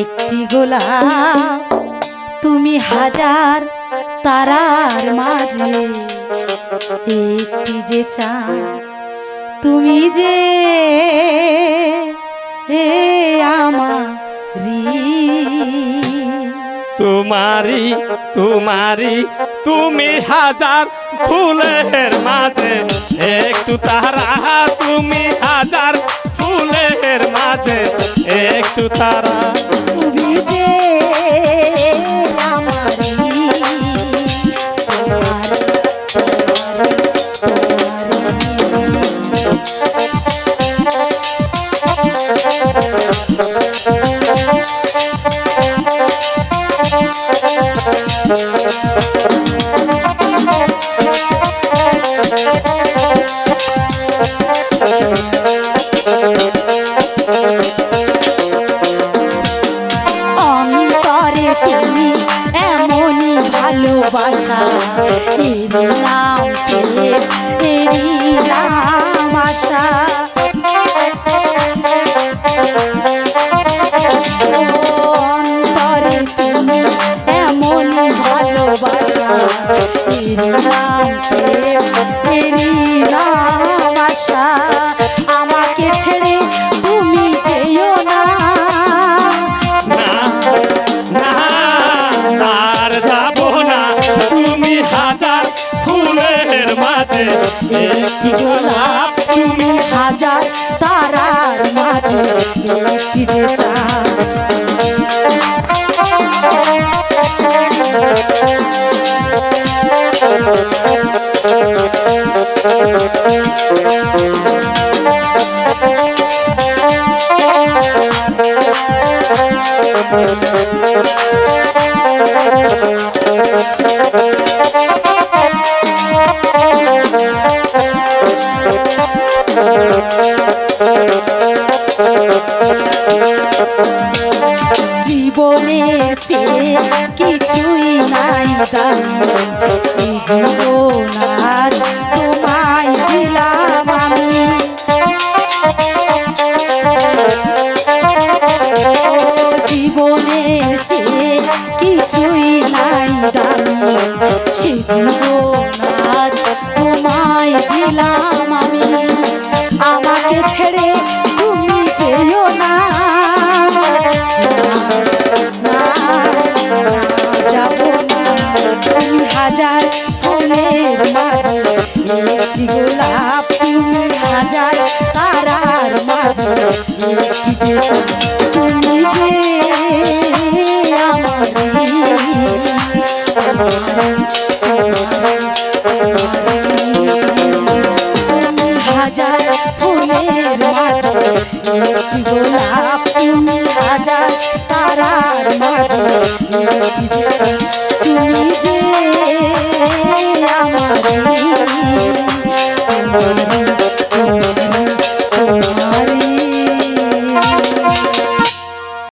একটি গোলাপ, তুমি হাজার তারার মাঝে। একটি যে চাঁদ, তুমি যে এ তোমারি তোমারি তুমি হাজার ফুলের মাঝে। একটু তারা, তুমি হাজার মাঝে একটু তারা ভালোবাসা। এই দিলাম এই দিলাম আশা। মাঝে একটি গোলাপ তুমি হাজার তারার মাঝে একটি যে চাঁদ। জীবনের চেয়ে কিছুই নাই এই জীবন আজ তোমায় দিলাম আমি। জীবনের চেয়ে কিছুই নাই দামি। সে জীবন আজ তোমায় দিলাম হাজার ফুলের মাঝে একটি গোলাপ তুমি হাজার তারার মাঝে একটি যে চাঁদ। তুমি যে আমার তুমি হাজার ফুলের মাঝে একটি গোলাপ তুমি হাজার তারার মাঝে একটি যে যে আমার